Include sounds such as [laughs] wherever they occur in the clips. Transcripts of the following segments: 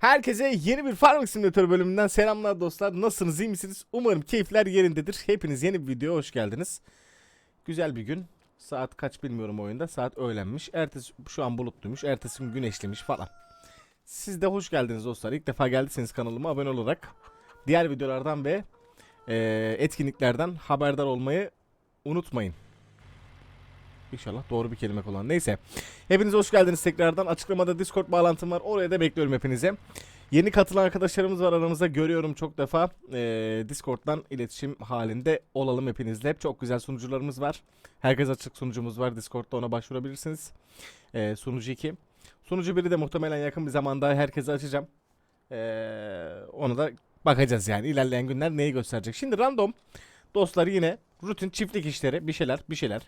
Herkese yeni bir Farming Simulator bölümünden selamlar dostlar. Nasılsınız, iyi misiniz? Umarım keyifler yerindedir. Hepiniz yeni bir videoya hoş geldiniz. Güzel bir gün. Saat kaç bilmiyorum oyunda. Saat öğlenmiş. Ertesi şu an bulutluymuş. Ertesi gün güneşlemiş falan. Siz de hoş geldiniz dostlar. İlk defa geldiyseniz kanalıma abone olarak diğer videolardan ve eee, etkinliklerden haberdar olmayı unutmayın. İnşallah doğru bir kelime kullan. Neyse. Hepiniz hoş geldiniz tekrardan. Açıklamada Discord bağlantım var. Oraya da bekliyorum hepinize. Yeni katılan arkadaşlarımız var aramızda. Görüyorum çok defa. Ee, Discord'dan iletişim halinde olalım hepinizle. Çok güzel sunucularımız var. Herkes açık sunucumuz var. Discord'da ona başvurabilirsiniz. Ee, sunucu 2. Sunucu 1'i de muhtemelen yakın bir zamanda herkese açacağım. Ee, onu da bakacağız yani. İlerleyen günler neyi gösterecek. Şimdi random dostlar yine rutin çiftlik işleri bir şeyler bir şeyler.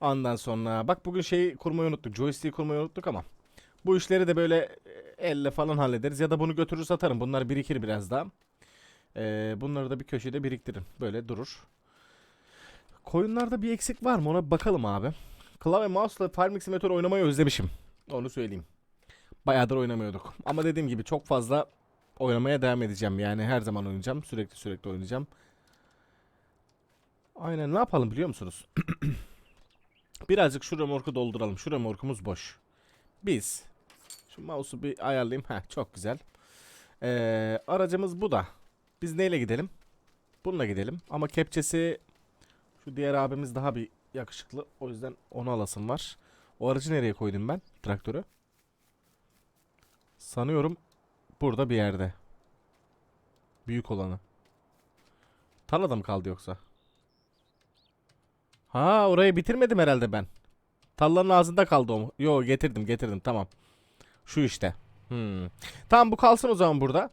Ondan sonra bak bugün şeyi kurmayı unuttuk. Joystick'i kurmayı unuttuk ama bu işleri de böyle e, elle falan hallederiz ya da bunu götürür satarım. Bunlar birikir biraz daha. Ee, bunları da bir köşede biriktirin. Böyle durur. Koyunlarda bir eksik var mı ona bakalım abi. Klavye mouse'la Farming Simulator oynamayı özlemişim. Onu söyleyeyim. Bayağıdır oynamıyorduk. Ama dediğim gibi çok fazla oynamaya devam edeceğim. Yani her zaman oynayacağım. Sürekli sürekli oynayacağım. Aynen ne yapalım biliyor musunuz? [clears throat] Birazcık şu remorku dolduralım. Şu remorkumuz boş. Biz şu mouse'u bir ayarlayayım. Heh, çok güzel. Ee, aracımız bu da. Biz neyle gidelim? Bununla gidelim. Ama kepçesi şu diğer abimiz daha bir yakışıklı. O yüzden onu alasım var. O aracı nereye koydum ben? Traktörü. Sanıyorum burada bir yerde. Büyük olanı. Tarlada mı kaldı yoksa? Ha orayı bitirmedim herhalde ben. Tallanın ağzında kaldı o. mu? Yo getirdim getirdim tamam. Şu işte. Hmm. Tamam bu kalsın o zaman burada.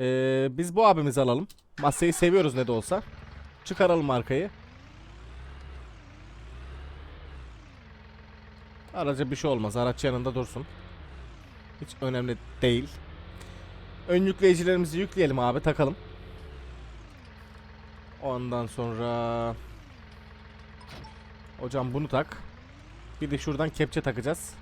Ee, biz bu abimizi alalım. Masayı seviyoruz ne de olsa. Çıkaralım arkayı. Araca bir şey olmaz. Araç yanında dursun. Hiç önemli değil. Ön yükleyicilerimizi yükleyelim abi takalım. Ondan sonra... Hocam bunu tak. Bir de şuradan kepçe takacağız.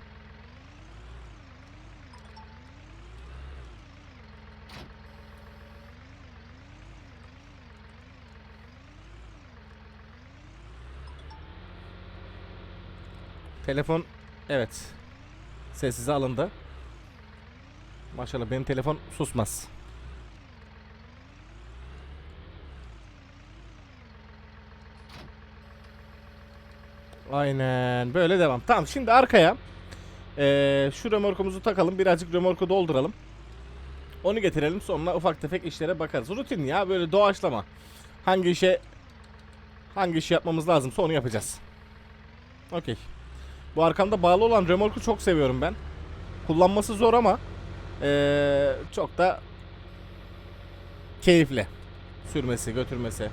Telefon evet. Sessize alındı. Maşallah benim telefon susmaz. Aynen böyle devam. Tamam şimdi arkaya eee, şu remorkumuzu takalım. Birazcık remorku dolduralım. Onu getirelim sonra ufak tefek işlere bakarız. Rutin ya böyle doğaçlama. Hangi işe hangi işi yapmamız lazımsa onu yapacağız. Okey. Bu arkamda bağlı olan remorku çok seviyorum ben. Kullanması zor ama eee, çok da keyifli. Sürmesi, götürmesi.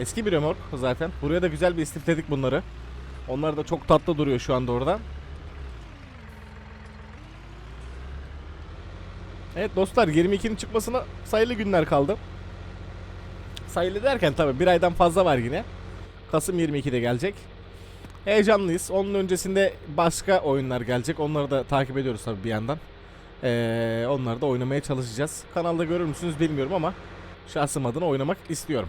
Eski bir remork zaten. Buraya da güzel bir istifledik bunları. Onlar da çok tatlı duruyor şu anda orada. Evet dostlar 22'nin çıkmasına sayılı günler kaldı. Sayılı derken tabi bir aydan fazla var yine. Kasım 22'de gelecek. Heyecanlıyız. Onun öncesinde başka oyunlar gelecek. Onları da takip ediyoruz tabi bir yandan. Ee, onları da oynamaya çalışacağız. Kanalda görür müsünüz bilmiyorum ama şahsım adına oynamak istiyorum.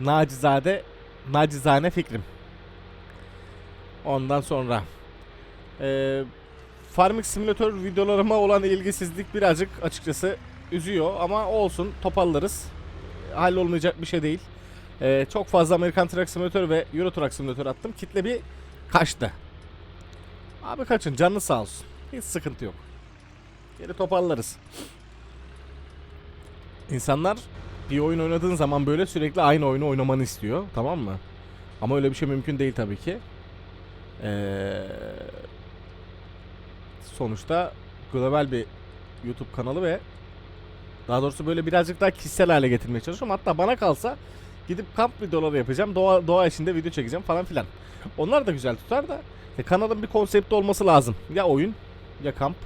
Nacizade nacizane fikrim. Ondan sonra eee Farming Simulator videolarıma olan ilgisizlik birazcık açıkçası üzüyor ama olsun toparlarız. Hallolmayacak bir şey değil. Eee, çok fazla Amerikan Truck Simulator ve Euro Truck Simulator attım. Kitle bir kaçtı. Abi kaçın canlı sağ olsun. Hiç sıkıntı yok. Geri toparlarız. İnsanlar bir oyun oynadığın zaman böyle sürekli aynı oyunu oynamanı istiyor. Tamam mı? Ama öyle bir şey mümkün değil tabii ki. Ee, sonuçta global bir YouTube kanalı ve daha doğrusu böyle birazcık daha kişisel hale getirmeye çalışıyorum. Hatta bana kalsa gidip kamp videoları yapacağım. Doğa, doğa içinde video çekeceğim falan filan. Onlar da güzel tutar da e, kanalın bir konsepti olması lazım. Ya oyun ya kamp.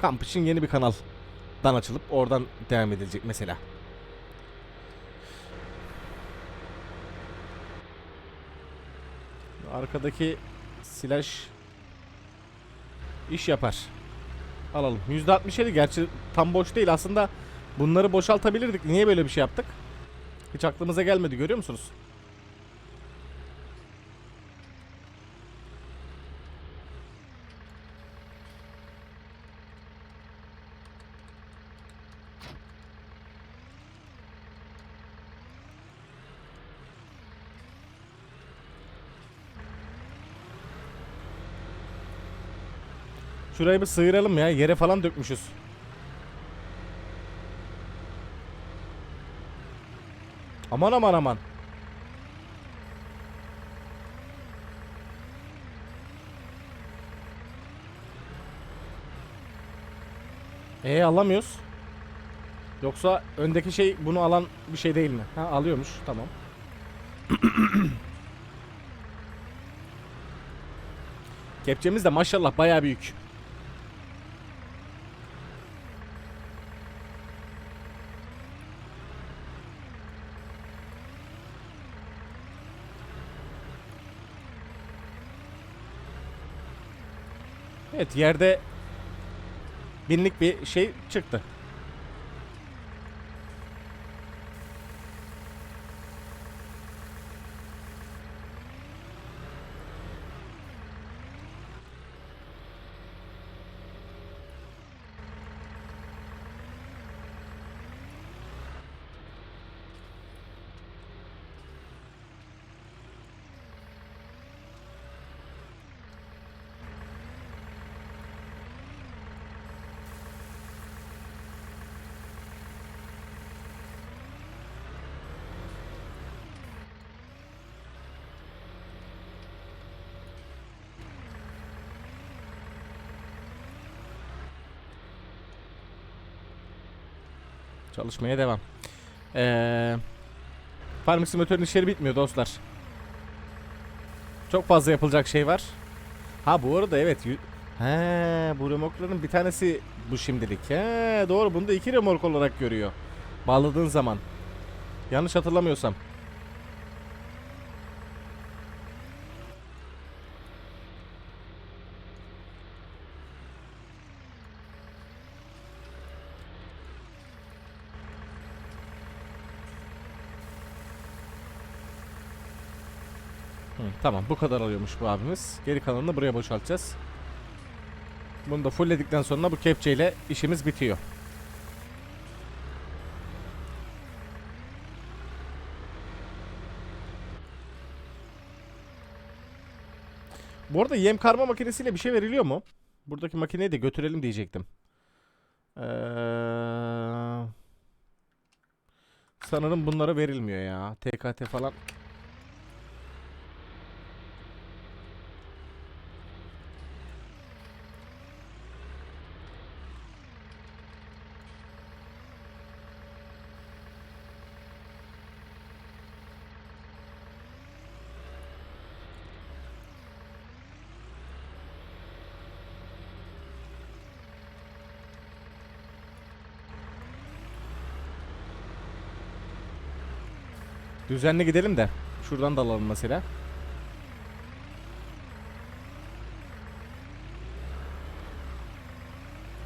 Kamp için yeni bir kanaldan açılıp oradan devam edilecek mesela. Arkadaki slash iş yapar. alalım. %67 gerçi tam boş değil aslında bunları boşaltabilirdik. Niye böyle bir şey yaptık? Hiç aklımıza gelmedi görüyor musunuz? Şurayı bir sıyıralım ya. Yere falan dökmüşüz. Aman aman aman. Ee alamıyoruz. Yoksa öndeki şey bunu alan bir şey değil mi? Ha alıyormuş. Tamam. [clears throat] Kepçemiz de maşallah bayağı büyük. Evet yerde binlik bir şey çıktı. Çalışmaya devam. Ee, Farming Simulator'ın işleri bitmiyor dostlar. Çok fazla yapılacak şey var. Ha bu arada evet. He, bu remorkların bir tanesi bu şimdilik. He, doğru. Bunu da iki remork olarak görüyor. Bağladığın zaman. Yanlış hatırlamıyorsam. Tamam bu kadar alıyormuş bu abimiz. Geri kalanını buraya boşaltacağız. Bunu da fullledikten sonra bu kepçeyle işimiz bitiyor. Bu arada yem karma makinesiyle bir şey veriliyor mu? Buradaki makineyi de götürelim diyecektim. Ee, sanırım bunlara verilmiyor ya. TKT falan Düzenli gidelim de. Şuradan da alalım mesela.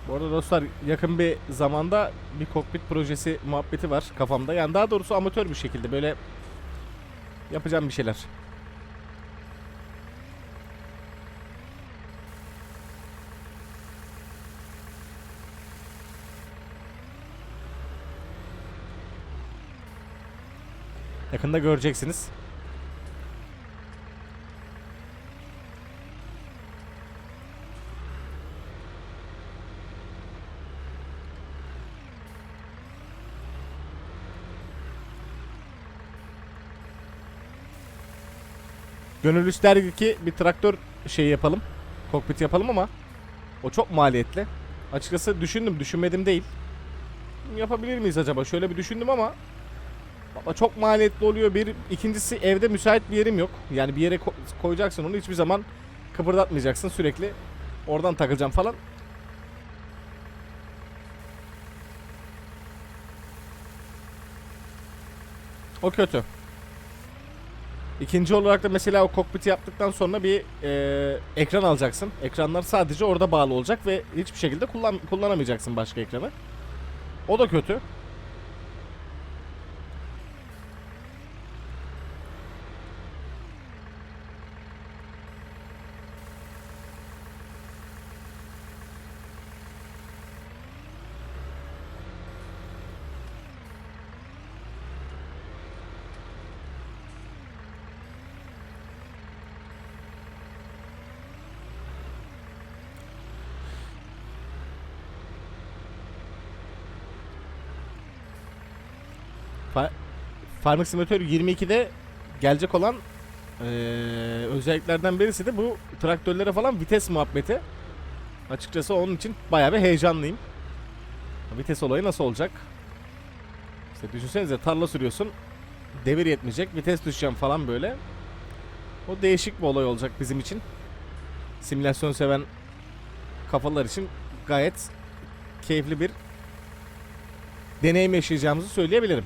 Bu arada dostlar yakın bir zamanda bir kokpit projesi muhabbeti var kafamda. Yani daha doğrusu amatör bir şekilde böyle yapacağım bir şeyler. Yakında göreceksiniz. Gönül ister ki bir traktör şey yapalım. Kokpit yapalım ama o çok maliyetli. Açıkçası düşündüm, düşünmedim değil. Yapabilir miyiz acaba? Şöyle bir düşündüm ama çok maliyetli oluyor. Bir ikincisi evde müsait bir yerim yok. Yani bir yere ko- koyacaksın onu hiçbir zaman kıpırdatmayacaksın sürekli. Oradan takacağım falan. O kötü. İkinci olarak da mesela o kokpiti yaptıktan sonra bir e, ekran alacaksın. Ekranlar sadece orada bağlı olacak ve hiçbir şekilde kullan kullanamayacaksın başka ekranı. O da kötü. Farming Simulator 22'de gelecek olan eee, özelliklerden birisi de bu traktörlere falan vites muhabbeti. Açıkçası onun için bayağı bir heyecanlıyım. Vites olayı nasıl olacak? İşte düşünsenize tarla sürüyorsun. Devir yetmeyecek. Vites düşeceğim falan böyle. O değişik bir olay olacak bizim için. Simülasyon seven kafalar için gayet keyifli bir deneyim yaşayacağımızı söyleyebilirim.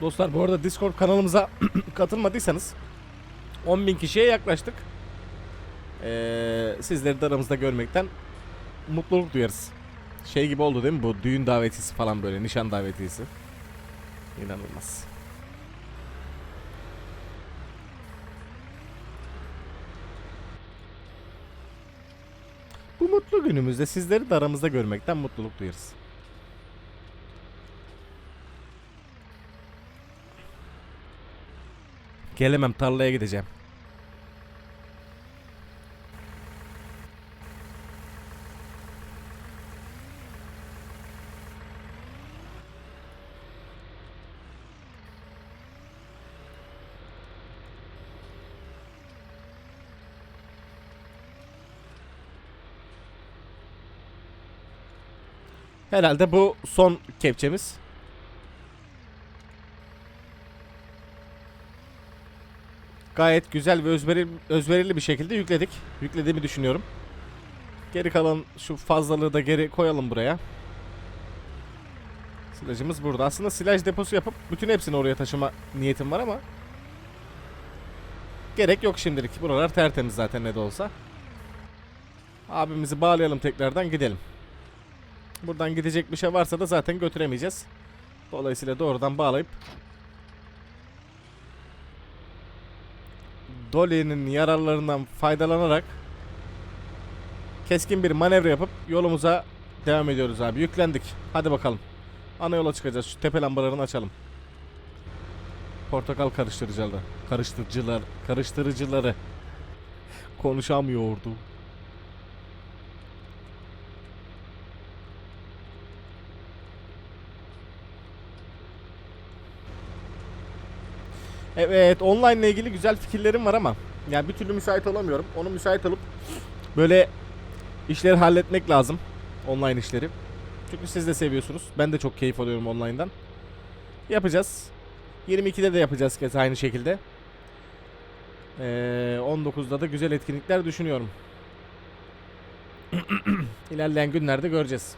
Dostlar bu arada Discord kanalımıza [clears throat] katılmadıysanız 10.000 kişiye yaklaştık. Ee, sizleri de aramızda görmekten mutluluk duyarız. Şey gibi oldu değil mi bu düğün davetiyesi falan böyle nişan davetiyesi. İnanılmaz. Bu mutlu günümüzde sizleri de aramızda görmekten mutluluk duyarız. Gelemem tarlaya gideceğim. Herhalde bu son kepçemiz. Gayet güzel ve özverili, özverili bir şekilde yükledik. Yüklediğimi düşünüyorum. Geri kalan şu fazlalığı da geri koyalım buraya. Silajımız burada. Aslında silaj deposu yapıp bütün hepsini oraya taşıma niyetim var ama gerek yok şimdilik. Buralar tertemiz zaten ne de olsa. Abimizi bağlayalım tekrardan gidelim. Buradan gidecek bir şey varsa da zaten götüremeyeceğiz. Dolayısıyla doğrudan bağlayıp Dolly'nin yararlarından faydalanarak keskin bir manevra yapıp yolumuza devam ediyoruz abi. Yüklendik. Hadi bakalım. Ana yola çıkacağız. Şu tepe lambalarını açalım. Portakal karıştırıcıları. Karıştırıcılar. Karıştırıcıları. Konuşamıyordu. Evet online ile ilgili güzel fikirlerim var ama yani bir türlü müsait olamıyorum. Onu müsait olup böyle işleri halletmek lazım. Online işleri. Çünkü siz de seviyorsunuz. Ben de çok keyif alıyorum online'dan. Yapacağız. 22'de de yapacağız kez aynı şekilde. Ee, 19'da da güzel etkinlikler düşünüyorum. [clears throat] İlerleyen günlerde göreceğiz.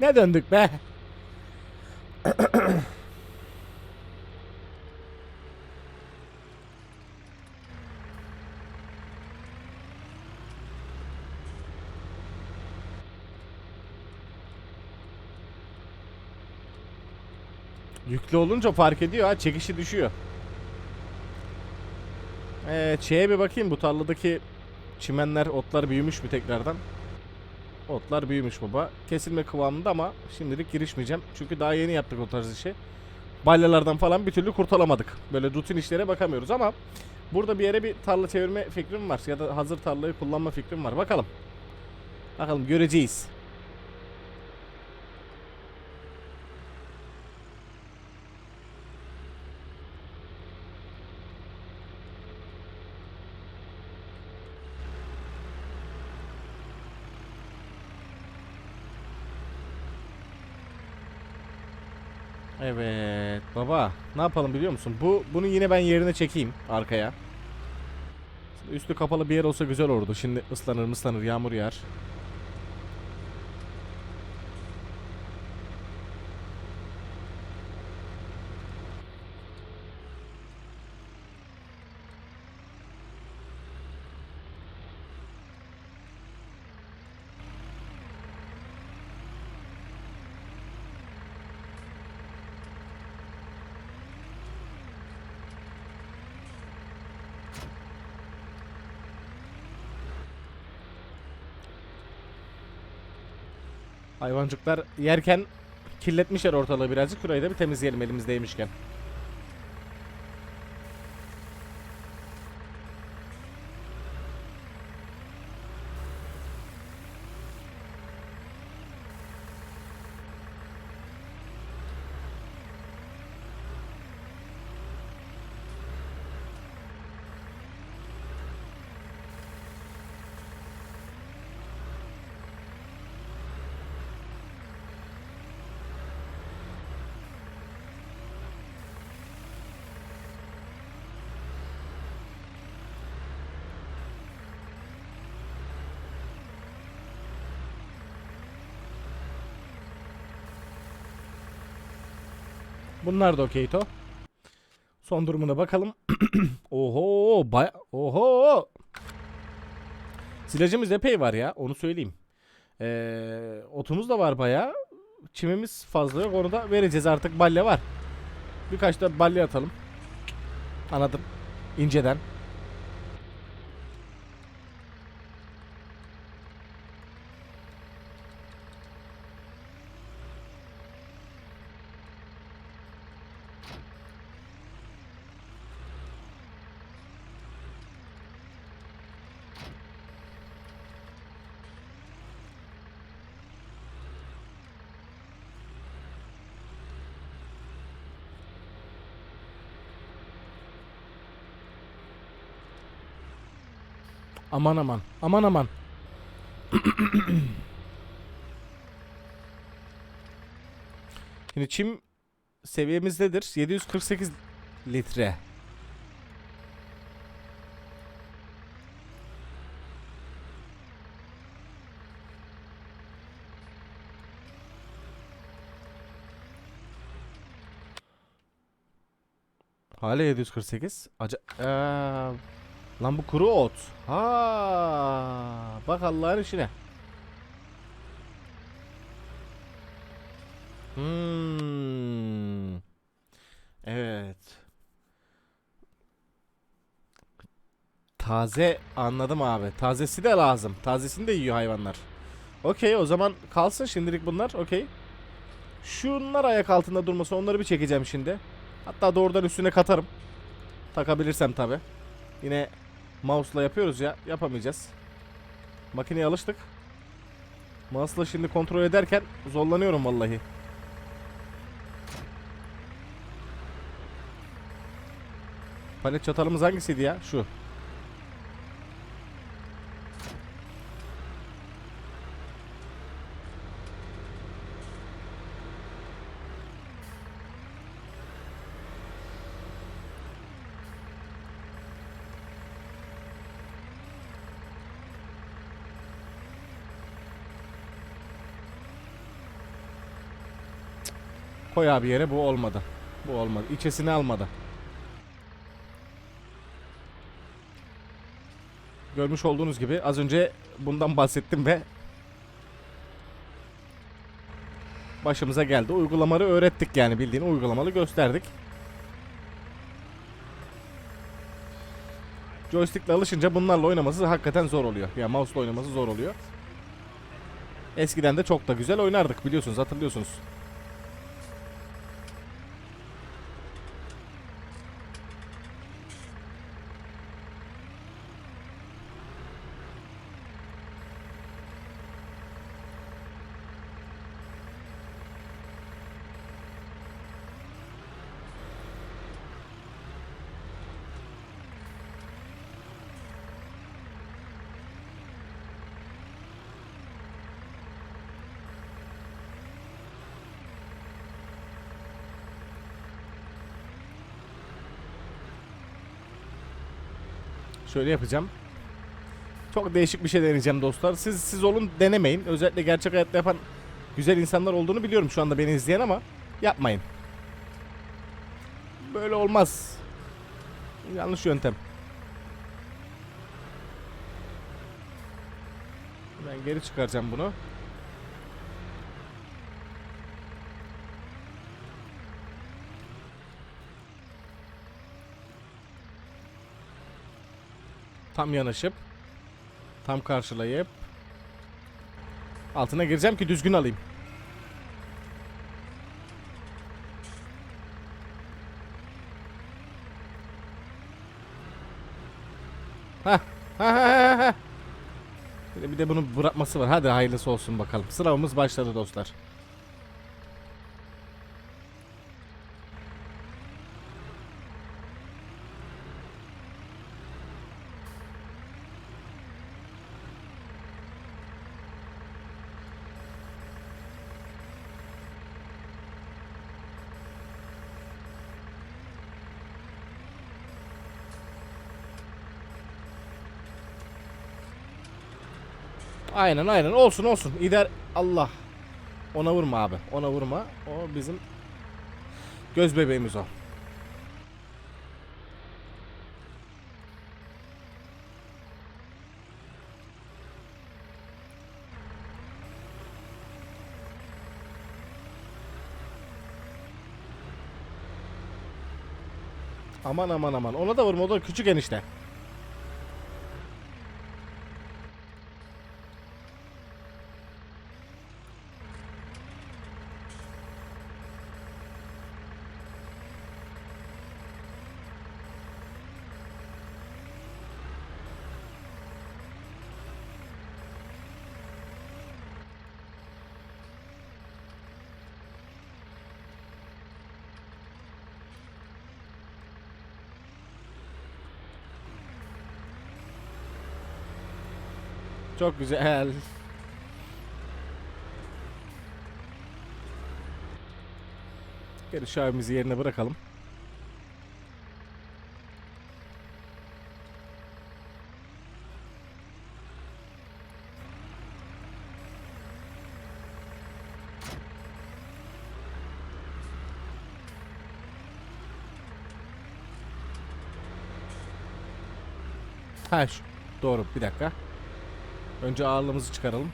Ne döndük be? Yüklü olunca fark ediyor ha çekişi düşüyor. Evet şeye bir bakayım bu tarladaki çimenler otlar büyümüş mü tekrardan? Otlar büyümüş baba. Kesilme kıvamında ama şimdilik girişmeyeceğim. Çünkü daha yeni yaptık o tarz işi. Balyalardan falan bir türlü kurtulamadık. Böyle rutin işlere bakamıyoruz ama Burada bir yere bir tarla çevirme fikrim var ya da hazır tarlayı kullanma fikrim var. Bakalım. Bakalım göreceğiz. Evet baba ne yapalım biliyor musun? Bu bunu yine ben yerine çekeyim arkaya. Üstü kapalı bir yer olsa güzel olurdu. Şimdi ıslanır ıslanır yağmur yağar. Hayvancıklar yerken kirletmişler ortalığı birazcık. Burayı da bir temizleyelim elimizdeymişken. Bunlar da okey to. Son durumuna bakalım. [clears throat] Oho, baya Oho. Silajımız epey var ya, onu söyleyeyim. Ee, otumuz da var baya. Çimimiz fazla yok, onu da vereceğiz artık. Balya var. Birkaç da balya atalım. Anladım. İnceden. Aman aman. Aman aman. [clears throat] Şimdi çim seviyemiz nedir? 748 litre. Hala 748. Aca Eee, Lan bu kuru ot. Ha, bak Allah'ın işine. Hmm. Evet. Taze anladım abi. Tazesi de lazım. Tazesini de yiyor hayvanlar. Okey o zaman kalsın şimdilik bunlar. Okey. Şunlar ayak altında durması onları bir çekeceğim şimdi. Hatta doğrudan üstüne katarım. Takabilirsem tabi. Yine mouse'la yapıyoruz ya. Yapamayacağız. Makineye alıştık. Mouse'la şimdi kontrol ederken zorlanıyorum vallahi. Palet çatalımız hangisiydi ya? Şu. Koy abi yere bu olmadı. Bu olmadı. İçesini almadı. Görmüş olduğunuz gibi az önce bundan [laughs] bahsettim ve başımıza geldi. Uygulamaları öğrettik yani bildiğin uygulamalı gösterdik. Joystick'le alışınca bunlarla oynaması hakikaten zor oluyor. Yani mouse'la oynaması zor oluyor. Eskiden de çok da güzel oynardık biliyorsunuz hatırlıyorsunuz. Şöyle yapacağım. Çok değişik bir şey deneyeceğim dostlar. Siz siz olun denemeyin. Özellikle gerçek hayatta yapan güzel insanlar olduğunu biliyorum şu anda beni izleyen ama yapmayın. Böyle olmaz. Yanlış yöntem. Ben geri çıkaracağım bunu. Tam yanaşıp tam karşılayıp altına gireceğim ki düzgün alayım. Ha ha ha ha. Bir de- Bir de bunu bırakması var. Hadi hayırlısı olsun bakalım. Sınavımız başladı dostlar. Aynen aynen olsun olsun. İder Allah. Ona vurma abi. Ona vurma. O bizim göz bebeğimiz o. Aman aman aman. Ona da vurma. O da küçük enişte. Çok güzel. Şu abimizi yerine bırakalım. Ha şu, doğru bir dakika. Önce ağırlığımızı çıkaralım.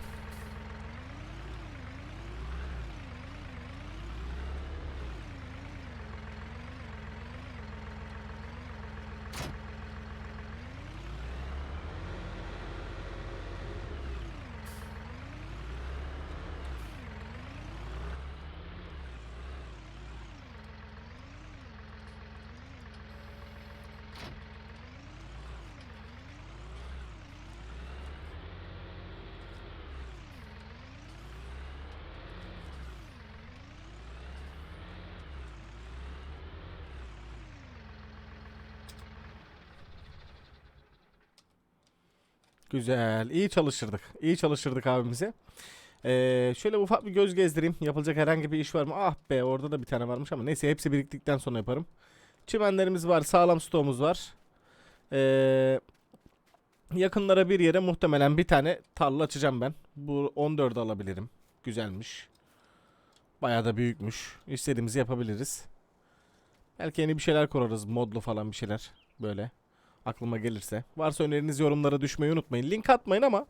Güzel. İyi çalıştırdık. İyi çalıştırdık abimizi. Ee, şöyle ufak bir göz gezdireyim. Yapılacak herhangi bir iş var mı? Ah be orada da bir tane varmış ama neyse hepsi biriktikten sonra yaparım. Çimenlerimiz var. Sağlam stoğumuz var. Ee, yakınlara bir yere muhtemelen bir tane tarla açacağım ben. Bu 14 alabilirim. Güzelmiş. Bayağı da büyükmüş. İstediğimizi yapabiliriz. Belki yeni bir şeyler kurarız. Modlu falan bir şeyler. Böyle aklıma gelirse. Varsa öneriniz yorumlara düşmeyi unutmayın. Link atmayın ama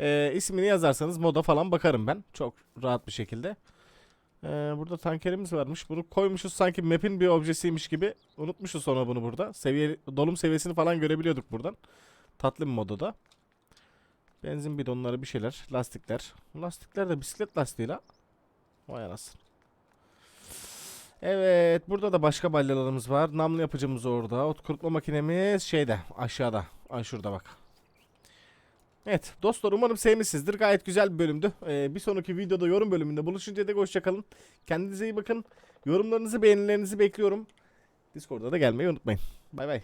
e, ismini yazarsanız moda falan bakarım ben. Çok rahat bir şekilde. E, burada tankerimiz varmış. Bunu koymuşuz sanki map'in bir objesiymiş gibi. Unutmuşuz sonra bunu burada. Seviye, dolum seviyesini falan görebiliyorduk buradan. Tatlı bir modada. Benzin bidonları bir şeyler. Lastikler. Lastikler de bisiklet lastiği la. Vay anasını. Evet, burada da başka balyalarımız var. Namlu yapıcımız orada. Ot kurutma makinemiz şeyde, aşağıda. Ay şurada bak. Evet, dostlar umarım sevmişsinizdir. Gayet güzel bir bölümdü. Ee, bir sonraki videoda yorum bölümünde buluşuncaya dek hoşçakalın. Kendinize iyi bakın. Yorumlarınızı, beğenilerinizi bekliyorum. Discord'da da gelmeyi unutmayın. Bay bay.